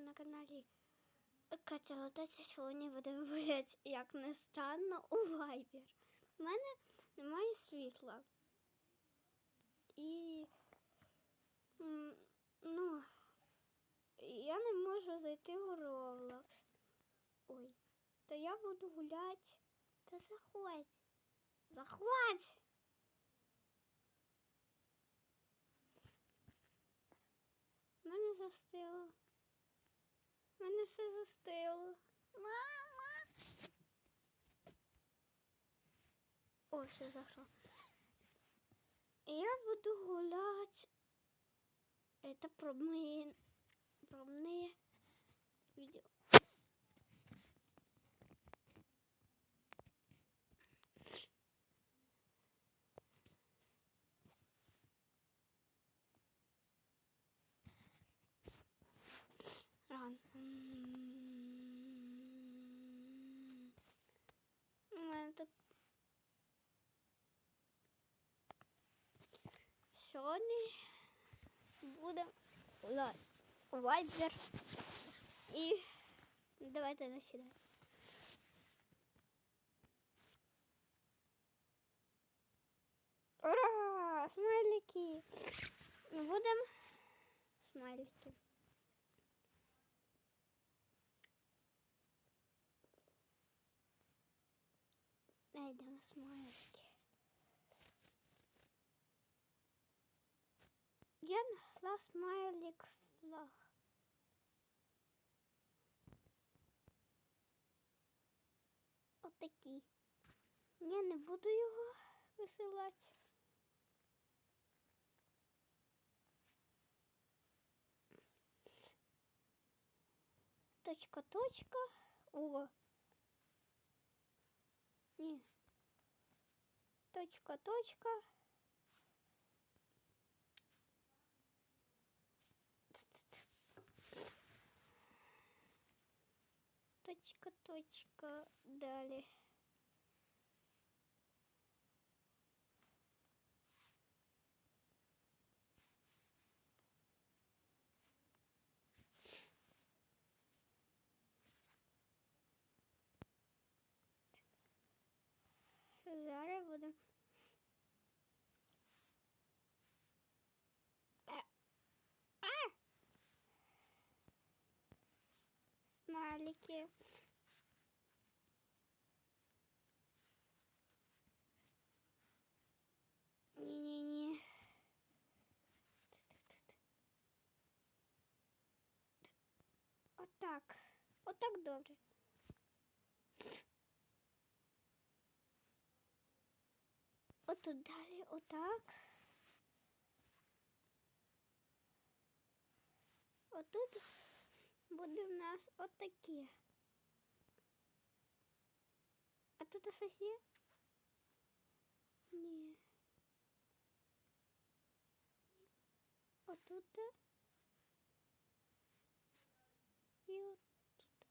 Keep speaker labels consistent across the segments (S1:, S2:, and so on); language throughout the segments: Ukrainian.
S1: на каналі Катя Латеця. Сьогодні будемо гуляти, як не странно, у Viber. У мене немає світла. І ну, я не можу зайти у Roblox. Ой, то я буду гуляти. Та заходь. Заходь. Мене застило. У мене все застило. Мама. О, все зашло. Я буду гуляти. Это про мои про мне видео. сьогодні будемо гуляти у Вайбер і давайте насідати. Ура! Смайлики! Будемо смайлики. Найдемо смайлики. Я нашла смайлик флаг. Отакий. Я не буду його висилати. Точка, точка. О. Ні. Точка, точка. Точка, точка. Далі. Зараз будемо. Смайлики. Ні-ні-ні. Отак. Отак добре. Отут далі, отак. Отут Буде в нас отаке. А тут щось є? Ні. Отут. І отут.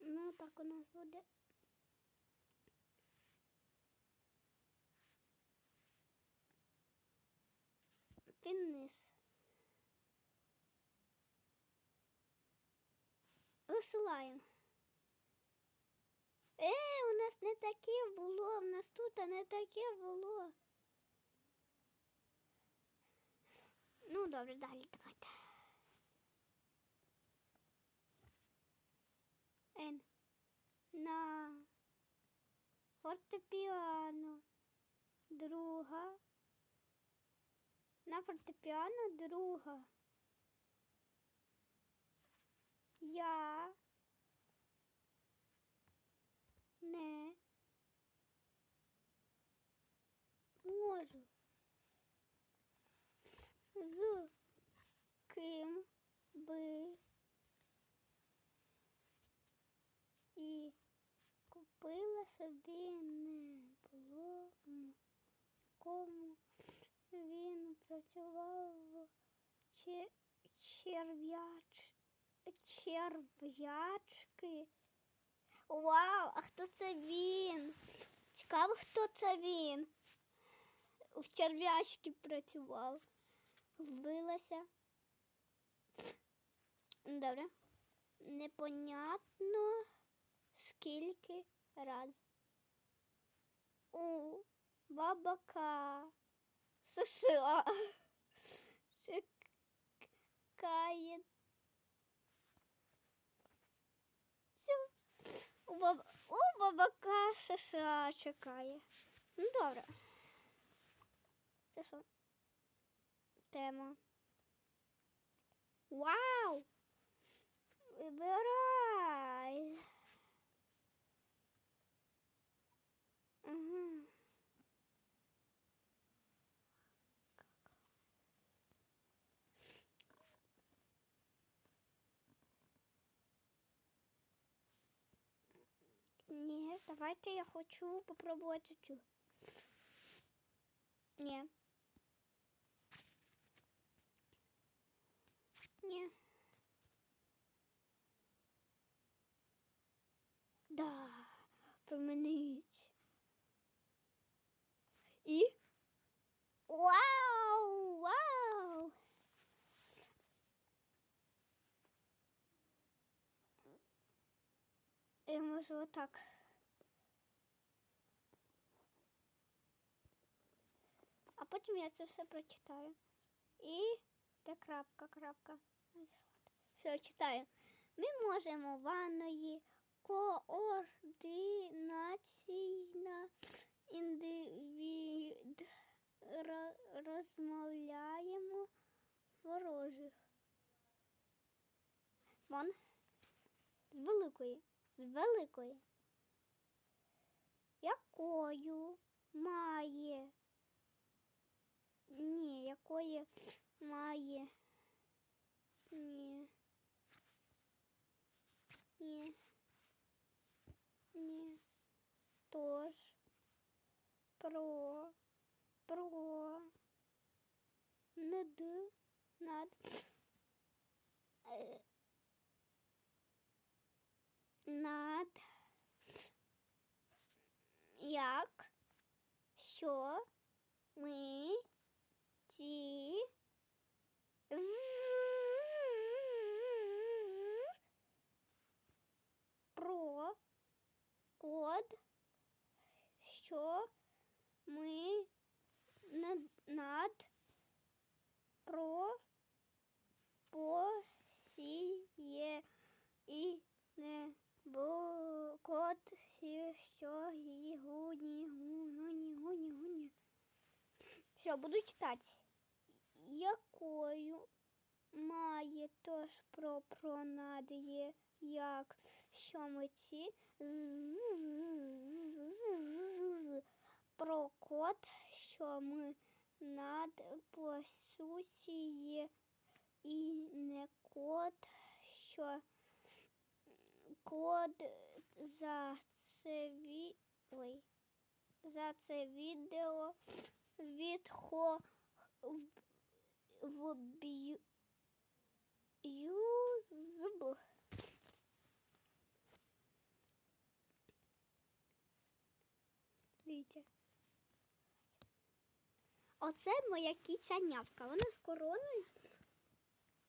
S1: Ну, так у нас буде. Вниз. Висилаємо. Е, у нас не таке було, у нас тут не таке було. Ну, добре, далі давайте. Н. На фортепіано. Друга. На фортепіано друга. Я не можу з ким би і купила собі не було працював черв'яч черв'ячки. Вау, а хто це він? Цікаво, хто це він. В черв'ячки працював. Вбилася. Добре. Непонятно скільки раз. У бабака США чекає. У, баб... У бабака США чекає. Ну добре. Це що? Тема. Вау! Ні, давайте я хочу попробувати цю. Ні. Ні. Да, променить. І. Вау! Вау! Я можу отак. А потім я це все прочитаю. І де крапка, крапка. Все, читаю. Ми можемо ванної координаційна індивід розмовляємо ворожих. Вон. З великої. З великої. Якою має. Ні, якої має. Ні. Ні. Ні. Тож. Про. Про. Над. Над. Е, Над. Як. Що ми ті про код, що ми над, про посіє і не бо код, сі- що гуні, гуні. Все, буду читати. Якою має тож про пронадає, як що ми ці про код, що ми над по і не код, що код за це ві... За це відео відхо в, в б'ю юзб. Дивіться. Оце моя кіця нявка. Вона з короною.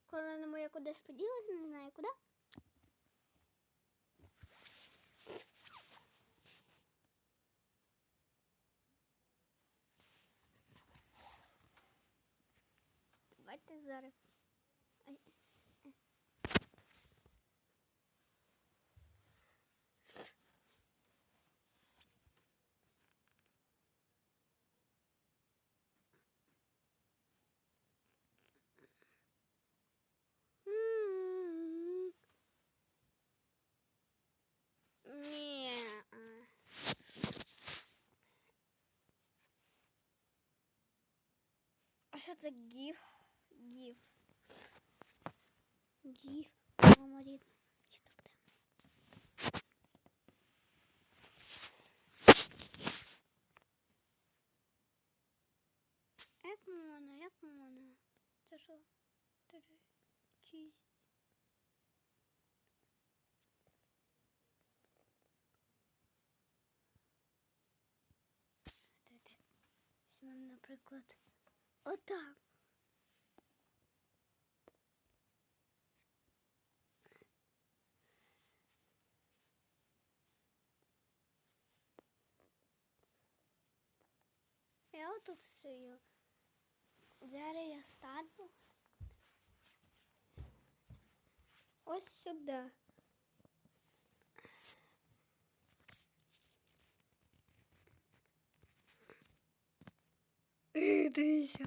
S1: Корона моя кудись поділася, не знаю куди. Зараз. Ай. М. Ні. А що це гіф? Гіф. Гіф. Мама рідна. Як можна, як можна? Це що? Наприклад. Отам. Я отут стою. Зараз я стану. Ось сюди. Дивіться.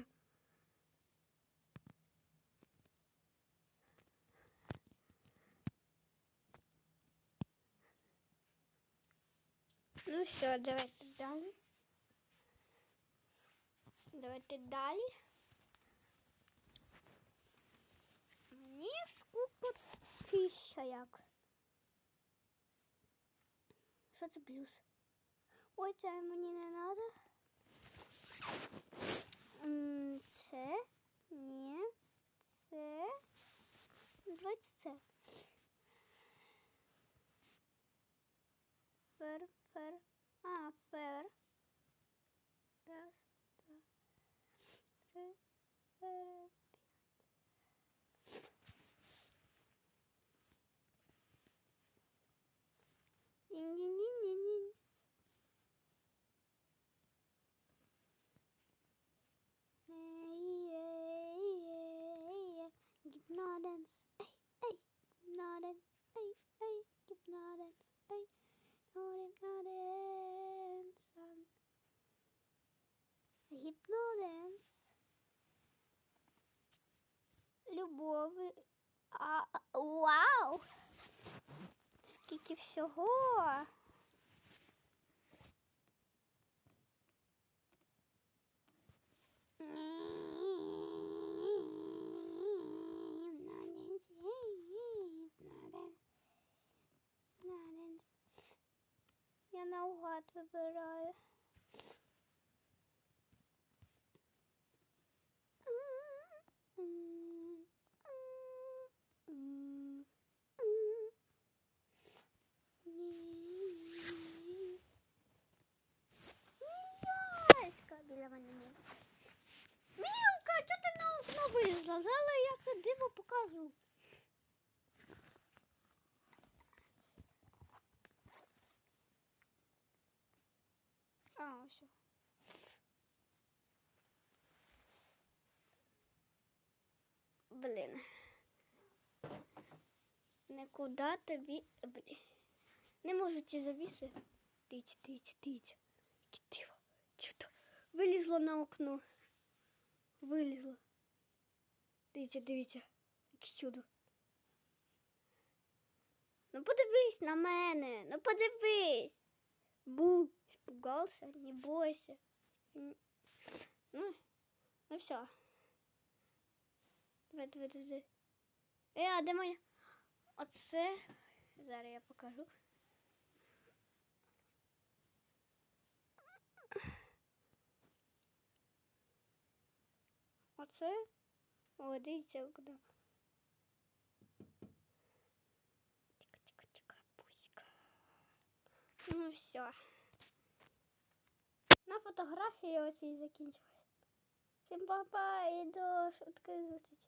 S1: Ну все, давайте далі. Давайте далі. Мені скупо тисяча як. Що це плюс? Ой, це мені не треба. Це, ні, це, давайте це. Фер, фер, а, фер. Later. Любов, а, вау, скільки всього. Я наугад вибираю. Мілячка біля мене. Мілка, чого ти на окно вилізла? Зараз диво покажу. А, все. Блін. Никуда тобі. Блін. Не можу ці завіси. Дивіться, дивіться, дивіться. Диво. Чудо. Вилізло на окно. Вилізло. Дивіться, дивіться. Яке чудо. Ну подивись на мене. Ну подивись. Бу, испугался, не бойся. Ну, ну все. Давай, давай, давай. Е, а де моя? Оце. Зараз я покажу. Оце. О, дивіться, куди. Тихо, тихо, тихо, пуська. Ну все. На фотографії ось і закінчилась. Всім папа і до швидкої зустрічі.